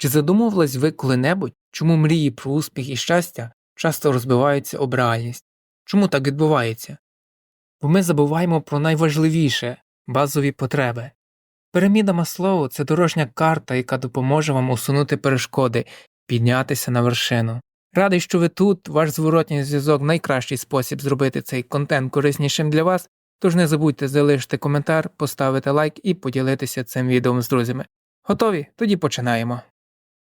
Чи задумувались ви коли-небудь, чому мрії про успіх і щастя часто розбиваються об реальність? Чому так відбувається? Бо ми забуваємо про найважливіше базові потреби. Піраміда Маслоу – це дорожня карта, яка допоможе вам усунути перешкоди, піднятися на вершину. Радий, що ви тут, ваш зворотній зв'язок найкращий спосіб зробити цей контент кориснішим для вас, тож не забудьте залишити коментар, поставити лайк і поділитися цим відео з друзями. Готові? Тоді починаємо.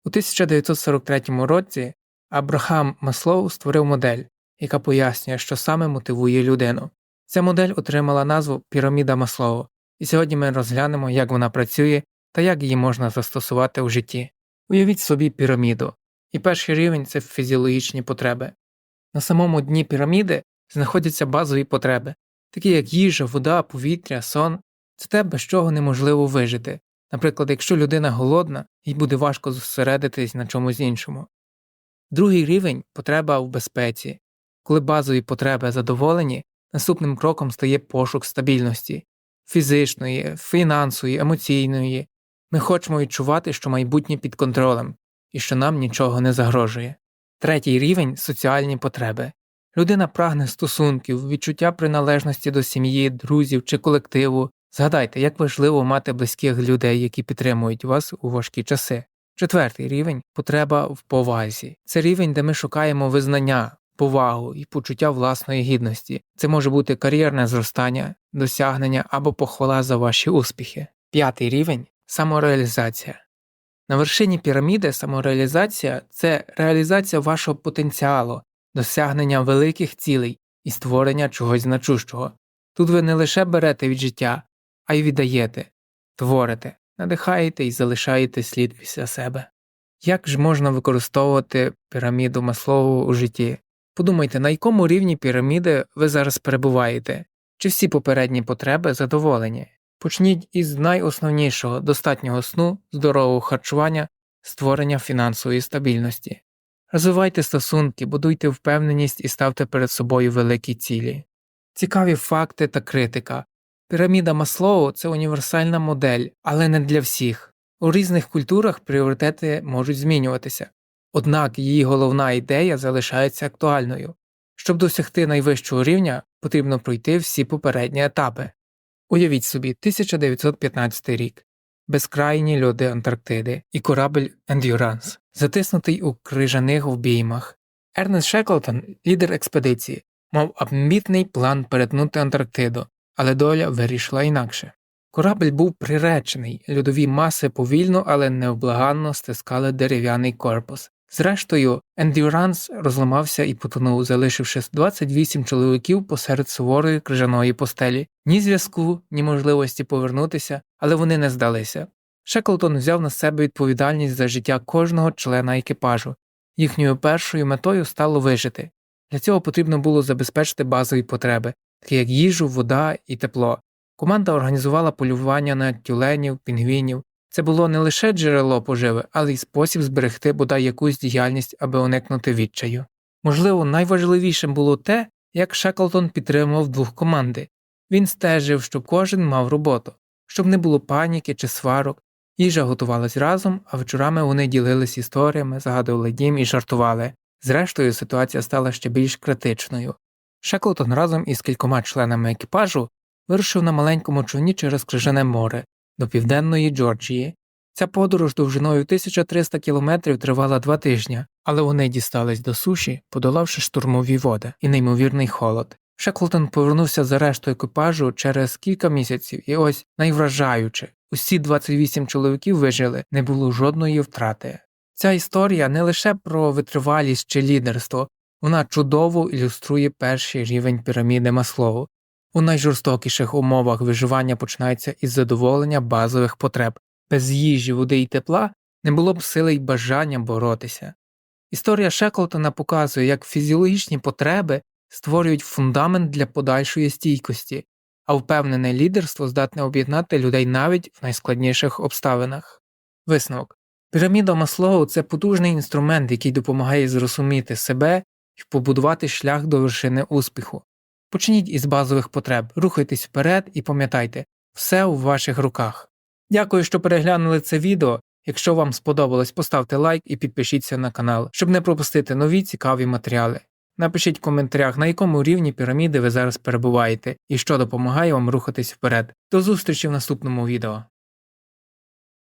У 1943 році Абрахам Маслоу створив модель, яка пояснює, що саме мотивує людину. Ця модель отримала назву Піраміда Маслоу, і сьогодні ми розглянемо, як вона працює та як її можна застосувати у житті. Уявіть собі піраміду, і перший рівень це фізіологічні потреби. На самому дні піраміди знаходяться базові потреби, такі як їжа, вода, повітря, сон це те, без чого неможливо вижити. Наприклад, якщо людина голодна, їй буде важко зосередитись на чомусь іншому. Другий рівень потреба в безпеці. Коли базові потреби задоволені, наступним кроком стає пошук стабільності фізичної, фінансової, емоційної. Ми хочемо відчувати, що майбутнє під контролем і що нам нічого не загрожує. Третій рівень соціальні потреби. Людина прагне стосунків, відчуття приналежності до сім'ї, друзів чи колективу. Згадайте, як важливо мати близьких людей, які підтримують вас у важкі часи. Четвертий рівень потреба в повазі. Це рівень, де ми шукаємо визнання, повагу і почуття власної гідності. Це може бути кар'єрне зростання, досягнення або похвала за ваші успіхи. П'ятий рівень самореалізація. На вершині піраміди самореалізація це реалізація вашого потенціалу, досягнення великих цілей і створення чогось значущого. Тут ви не лише берете від життя, а й віддаєте, творите, надихаєте і залишаєте слід після себе. Як ж можна використовувати піраміду Маслову у житті? Подумайте, на якому рівні піраміди ви зараз перебуваєте, чи всі попередні потреби задоволені. Почніть із найосновнішого достатнього сну, здорового харчування, створення фінансової стабільності. Розвивайте стосунки, будуйте впевненість і ставте перед собою великі цілі. Цікаві факти та критика. Піраміда Маслоу це універсальна модель, але не для всіх. У різних культурах пріоритети можуть змінюватися, однак її головна ідея залишається актуальною. Щоб досягти найвищого рівня, потрібно пройти всі попередні етапи. Уявіть собі, 1915 рік, безкрайні льоди Антарктиди і корабль Endurance, затиснутий у крижаних обіймах. Ернест Шеклтон, лідер експедиції, мав амбітний план перетнути Антарктиду, але доля вирішила інакше. Корабль був приречений, льодові маси повільно, але невблаганно стискали дерев'яний корпус. Зрештою, Ендюранс розламався і потонув, залишивши 28 чоловіків посеред суворої крижаної постелі, ні зв'язку, ні можливості повернутися, але вони не здалися. Шеклтон взяв на себе відповідальність за життя кожного члена екіпажу. Їхньою першою метою стало вижити. Для цього потрібно було забезпечити базові потреби, такі як їжу, вода і тепло. Команда організувала полювання на тюленів, пінгвінів. Це було не лише джерело поживи, але й спосіб зберегти бодай якусь діяльність, аби уникнути відчаю. Можливо, найважливішим було те, як Шеклтон підтримував двох команди. Він стежив, щоб кожен мав роботу, щоб не було паніки чи сварок. Їжа готувалась разом, а вечорами вони ділились історіями, згадували дім і жартували. Зрештою, ситуація стала ще більш критичною. Шеклтон разом із кількома членами екіпажу вирушив на маленькому човні через крижане море до південної Джорджії. Ця подорож довжиною 1300 кілометрів тривала два тижні, але вони дістались до суші, подолавши штурмові води і неймовірний холод. Шеклтон повернувся за решту екіпажу через кілька місяців, і ось найвражаюче усі 28 чоловіків вижили, не було жодної втрати. Ця історія не лише про витривалість чи лідерство, вона чудово ілюструє перший рівень піраміди Маслову. У найжорстокіших умовах виживання починається із задоволення базових потреб. Без їжі, води і тепла не було б сили й бажання боротися. Історія Шеклтона показує, як фізіологічні потреби створюють фундамент для подальшої стійкості, а впевнене лідерство здатне об'єднати людей навіть в найскладніших обставинах. Висновок Піраміда Маслоу це потужний інструмент, який допомагає зрозуміти себе і побудувати шлях до вершини успіху. Почніть із базових потреб, рухайтесь вперед і пам'ятайте, все у ваших руках. Дякую, що переглянули це відео. Якщо вам сподобалось, поставте лайк і підпишіться на канал, щоб не пропустити нові цікаві матеріали. Напишіть в коментарях, на якому рівні піраміди ви зараз перебуваєте і що допомагає вам рухатись вперед. До зустрічі в наступному відео.